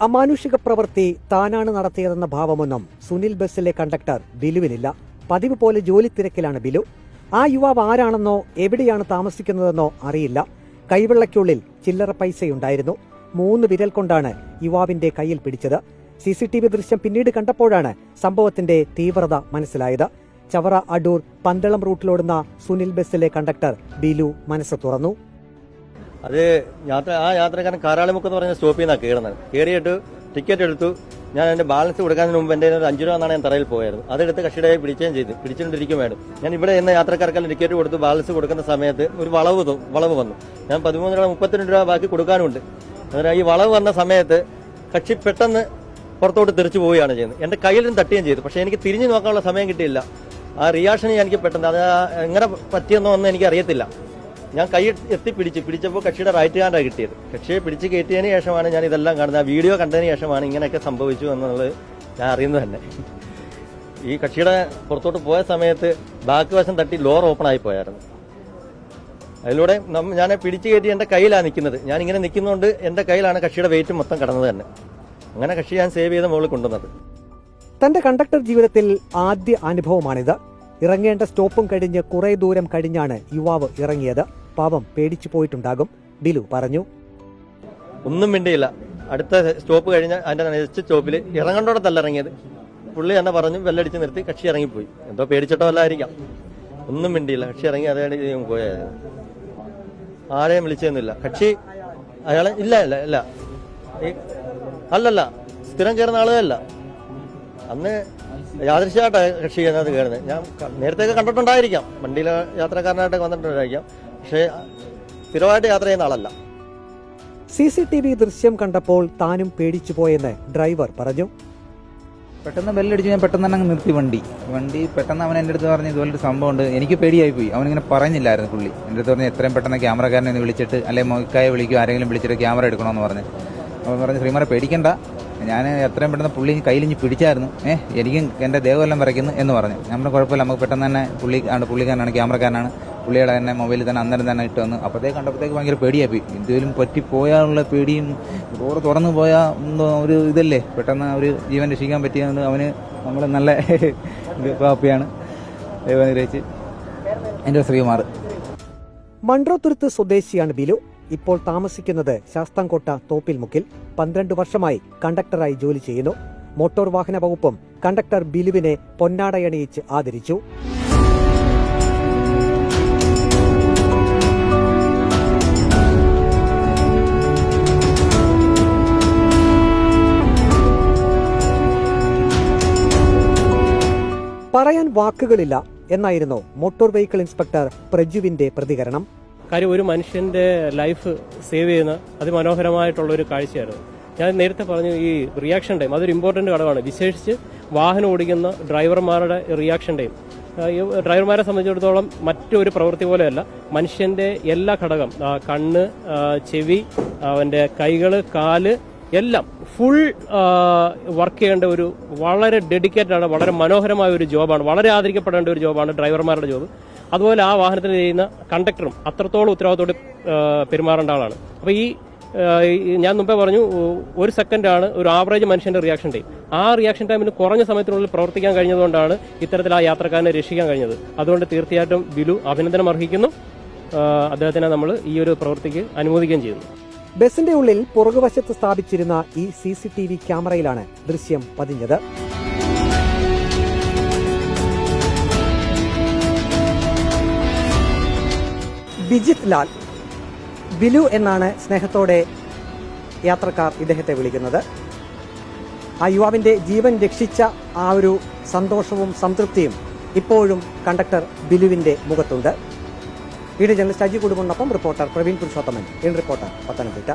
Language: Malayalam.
അമാനുഷിക പ്രവൃത്തി താനാണ് നടത്തിയതെന്ന ഭാവമൊന്നും സുനിൽ ബസ്സിലെ കണ്ടക്ടർ ബിലുവിനില്ല. പതിവ് പോലെ ജോലി തിരക്കിലാണ് ബിലു. ആ യുവാവ് ആരാണെന്നോ എവിടെയാണ് താമസിക്കുന്നതെന്നോ അറിയില്ല. കൈവെള്ളയ്ക്കുള്ളിൽ ചില്ലറ പൈസയുണ്ടായിരുന്നു. മൂന്ന് വിരൽ കൊണ്ടാണ് യുവാവിന്റെ കയ്യിൽ പിടിച്ചത്. സി സി ടി വി ദൃശ്യം പിന്നീട് കണ്ടപ്പോഴാണ് സംഭവത്തിന്റെ തീവ്രത മനസ്സിലായത്. ചവറ അടൂർ പന്തളം റൂട്ടിലോടുന്ന സുനിൽ ബസ്സിലെ കണ്ടക്ടർ ബിലു മനസ്സ് തുറന്നു. അത് യാത്ര ആ യാത്രക്കാരൻ കാരാളിമുക്ക് എന്ന് പറഞ്ഞ സ്റ്റോപ്പിൽ നിന്നാണ് കയറുന്നത്. കയറിയിട്ട് ടിക്കറ്റ് എടുത്തു. ഞാൻ എന്റെ ബാലൻസ് കൊടുക്കാൻ മുമ്പ് എന്റെ ഒരു അഞ്ച് രൂപ എന്നാണ് ഞാൻ തറയിൽ പോയത്. അതെടുത്ത് കക്ഷിയുടെ പിടിച്ചുകയും ചെയ്തു. പിടിച്ചുകൊണ്ടിരിക്കും വേണം ഞാൻ ഇവിടെ എന്ന യാത്രക്കാർക്കെല്ലാം ടിക്കറ്റ് കൊടുത്ത്. ബാലൻസ് കൊടുക്കുന്ന സമയത്ത് ഒരു വളവ് വളവ് വന്നു. ഞാൻ പതിമൂന്ന് രൂപ മുപ്പത്തിരണ്ട് രൂപ ബാക്കി കൊടുക്കാനുണ്ട് അതായത് ഈ വളവ് വന്ന സമയത്ത് കക്ഷി പെട്ടെന്ന് പുറത്തോട്ട് തെറിച്ചു പോവുകയാണ് ചെയ്യുന്നത്. എന്റെ കയ്യിലും തട്ടുകയും ചെയ്തു. പക്ഷേ എനിക്ക് തിരിഞ്ഞു നോക്കാനുള്ള സമയം കിട്ടിയില്ല. ആ റിയാക്ഷൻ എനിക്ക് പെട്ടെന്ന് അത് എങ്ങനെ പറ്റിയെന്നോ ഒന്നും എനിക്ക് അറിയത്തില്ല ഞാൻ കൈ എത്തി പിടിച്ച്. പിടിച്ചപ്പോൾ കക്ഷിയുടെ റൈറ്റ് ഹാൻഡാണ് കിട്ടിയത്. കക്ഷിയെ പിടിച്ച് കയറ്റിയതിന് ശേഷമാണ് ഞാൻ ഇതെല്ലാം കാണുന്നത്. ആ വീഡിയോ കണ്ടതിന് ശേഷമാണ് ഇങ്ങനെയൊക്കെ സംഭവിച്ചു എന്നുള്ളത് ഞാൻ അറിയുന്നത് തന്നെ. ഈ കക്ഷിയുടെ പുറത്തോട്ട് പോയ സമയത്ത് ബാക്ക് വശം തട്ടി ലോർ ഓപ്പൺ ആയി പോയായിരുന്നു. അതിലൂടെ ഞാൻ പിടിച്ചു കയറ്റി എന്റെ കയ്യിലാണ് നിൽക്കുന്നത്. ഞാൻ ഇങ്ങനെ നിൽക്കുന്നതുകൊണ്ട് എന്റെ കയ്യിലാണ് കക്ഷിയുടെ വെയിറ്റ് മൊത്തം കടന്നത് തന്നെ. അങ്ങനെ കക്ഷി ഞാൻ സേവ് ചെയ്ത മുകളിൽ കൊണ്ടുവന്നത്. തന്റെ കണ്ടക്ടർ ജീവിതത്തിൽ ആദ്യ അനുഭവമാണിത്. ഇറങ്ങേണ്ട സ്റ്റോപ്പും കഴിഞ്ഞ് കുറേ ദൂരം കഴിഞ്ഞാണ് യുവാവ് ഇറങ്ങിയത്. പാവം പേടിച്ചു പോയിട്ടുണ്ടാകും. ബിലു പറഞ്ഞു. ഒന്നും മിണ്ടിയില്ല. അടുത്ത സ്റ്റോപ്പ് കഴിഞ്ഞ അതിന്റെ നെക്സ്റ്റ് സ്റ്റോപ്പിൽ ഇറങ്ങണ്ടോടെ ഇറങ്ങിയത് പുള്ളി തന്നെ പറഞ്ഞു വെല്ലടിച്ച് നിർത്തി കക്ഷി ഇറങ്ങിപ്പോയി. എന്തോ പേടിച്ചിട്ടോ അല്ലായിരിക്കാം. ഒന്നും മിണ്ടിയില്ല. കക്ഷി ഇറങ്ങി അതേ പോയത് ആരെയും വിളിച്ചൊന്നുമില്ല കക്ഷി അയാളെ ഇല്ല ഇല്ല ഇല്ല. അല്ലല്ല സ്ഥിരം കയറുന്ന ആളുകളല്ല അന്ന് യാദൃശ്യമായിട്ടാണ് കക്ഷി അതിനകത്ത് കയറുന്നത് ഞാൻ നേരത്തെയൊക്കെ കണ്ടിട്ടുണ്ടായിരിക്കാം. വണ്ടിയിലെ യാത്രക്കാരനായിട്ടൊക്കെ വന്നിട്ടുണ്ടായിരിക്കാം. പക്ഷേ സ്ഥിരമായിട്ട് യാത്ര ചെയ്യുന്ന ആളല്ല. സി സി ടി വി ദൃശ്യം കണ്ടപ്പോൾ താനും പേടിച്ചു പോയെന്ന് ഡ്രൈവർ പറഞ്ഞു. പെട്ടെന്ന് ബെല്ലടിച്ച് ഞാൻ പെട്ടെന്ന് തന്നെ അങ്ങ് നിർത്തി വണ്ടി. വണ്ടി പെട്ടെന്ന് അവൻ എന്റെ അടുത്ത് പറഞ്ഞ് ഇതുപോലൊരു സംഭവമുണ്ട് എനിക്ക് പേടിയായി പോയി. അവനിങ്ങനെ പറഞ്ഞില്ലായിരുന്നു പുള്ളി. എന്റെ അടുത്ത് പറഞ്ഞ് എത്രയും പെട്ടെന്ന് ക്യാമറക്കാരനെ ഒന്ന് വിളിച്ചിട്ട് അല്ലെങ്കിൽ മൊയ്ക്കായെ വിളിക്കും ആരെങ്കിലും വിളിച്ചിട്ട് ക്യാമറ എടുക്കണമെന്ന് പറഞ്ഞ്. അവൻ പറഞ്ഞ് ശ്രീമാരെ പേടിക്കണ്ട. ഞാൻ എത്രയും പെട്ടെന്ന് പുള്ളി കയ്യിൽ ഇഞ്ഞ് പിടിച്ചായിരുന്നു. ഏഹ് എനിക്കും എന്റെ ദേഹമെല്ലാം വരയ്ക്കുന്നു എന്ന് പറഞ്ഞു. നമ്മുടെ കുഴപ്പമില്ല. നമുക്ക് പെട്ടെന്ന് തന്നെ പുള്ളി ആണ് പുള്ളിക്കാരനാണ് ക്യാമറക്കാരനാണ്. പുള്ളിയുടെ തന്നെ മൊബൈലിൽ തന്നെ അന്നേരം തന്നെ ഇട്ട് വന്ന്. അപ്പോഴത്തേക്ക് കണ്ടപ്പോഴത്തേക്ക് ഭയങ്കര പേടിയായി. എന്തെങ്കിലും പറ്റി പോയാലുള്ള പേടിയും റോഡ് തുറന്നു പോയാൽ എന്തോ ഒരു ഇതല്ലേ? പെട്ടെന്ന് ഒരു ജീവൻ രക്ഷിക്കാൻ പറ്റിയതുകൊണ്ട് അവന് നമ്മൾ നല്ല ഹാപ്പിയാണ് ദൈവം അനുഗ്രഹിച്ച്. എന്റെ ശ്രീകുമാർ. മൺട്രോത്തുരുത്ത് സ്വദേശിയാണ് ബിലു. ഇപ്പോൾ താമസിക്കുന്നത് ശാസ്താംകോട്ട തോപ്പിൽമുക്കിൽ പന്ത്രണ്ട് വർഷമായി കണ്ടക്ടറായി ജോലി ചെയ്യുന്നു. മോട്ടോർ വാഹന വകുപ്പും കണ്ടക്ടർ ബിലുവിനെ പൊന്നാടയണിയിച്ച് ആദരിച്ചു. പറയാൻ വാക്കുകളില്ല എന്നായിരുന്നു മോട്ടോർ വെഹിക്കിൾ ഇൻസ്പെക്ടർ പ്രജുവിന്റെ പ്രതികരണം. കാര്യം ഒരു മനുഷ്യന്റെ ലൈഫ് സേവ് ചെയ്യുന്ന അതിമനോഹരമായിട്ടുള്ള ഒരു കാഴ്ചയായിരുന്നു. ഞാൻ നേരത്തെ പറഞ്ഞു ഈ റിയാക്ഷൻ ടൈം അതൊരു ഇമ്പോർട്ടന്റ് ഘടകമാണ്. വിശേഷിച്ച് വാഹനം ഓടിക്കുന്ന ഡ്രൈവർമാരുടെ റിയാക്ഷൻ ടൈം. ഡ്രൈവർമാരെ സംബന്ധിച്ചിടത്തോളം മറ്റൊരു പ്രവൃത്തി പോലെയല്ല. മനുഷ്യന്റെ എല്ലാ ഘടകം കണ്ണ് ചെവി അവന്റെ കൈകൾ കാൽ എല്ലാം ഫുൾ വർക്ക് ചെയ്യേണ്ട ഒരു വളരെ ഡെഡിക്കേറ്റഡ് ആണ് വളരെ മനോഹരമായ ഒരു ജോബാണ് വളരെ ആദരിക്കപ്പെടേണ്ട ഒരു ജോബാണ് ഡ്രൈവർമാരുടെ ജോബ് അതുപോലെ ആ വാഹനത്തിൽ ചെയ്യുന്ന കണ്ടക്ടറും അത്രത്തോളം ഉത്തരവാദിത്തോടെ പെരുമാറേണ്ട ആളാണ്. അപ്പൊ ഈ ഞാൻ മുമ്പേ പറഞ്ഞു ഒരു സെക്കൻഡാണ് ഒരു ആവറേജ് മനുഷ്യന്റെ റിയാക്ഷൻ ടൈം ആ റിയാക്ഷൻ ടൈമിന് കുറഞ്ഞ സമയത്തിനുള്ളിൽ പ്രവർത്തിക്കാൻ കഴിഞ്ഞതുകൊണ്ടാണ് ഇത്തരത്തിൽ ആ യാത്രക്കാരനെ രക്ഷിക്കാൻ കഴിഞ്ഞത്. അതുകൊണ്ട് തീർച്ചയായിട്ടും ബിലു അഭിനന്ദനം അർഹിക്കുന്നു അദ്ദേഹത്തിനെ നമ്മൾ ഈ ഒരു പ്രവൃത്തിക്ക് അനുമോദിക്കുകയും ചെയ്യുന്നു. ബസിന്റെ ഉള്ളിൽ പുറകുവശത്ത് സ്ഥാപിച്ചിരുന്ന ഈ സി സി ടി വി ക്യാമറയിലാണ് ദൃശ്യം പതിഞ്ഞത്. ബിജിത് ലാൽ ബിലു എന്നാണ് സ്നേഹത്തോടെ യാത്രക്കാർ ഇദ്ദേഹത്തെ വിളിക്കുന്നത്. ആ യുവാവിന്റെ ജീവൻ രക്ഷിച്ച ആ ഒരു സന്തോഷവും സംതൃപ്തിയും ഇപ്പോഴും കണ്ടക്ടർ ബിലുവിന്റെ മുഖത്തുണ്ട്. Video journalist Aji കൊടുക്കുന്നൊപ്പം reporter Praveen Purushothaman. In reporter Pathanamthitta.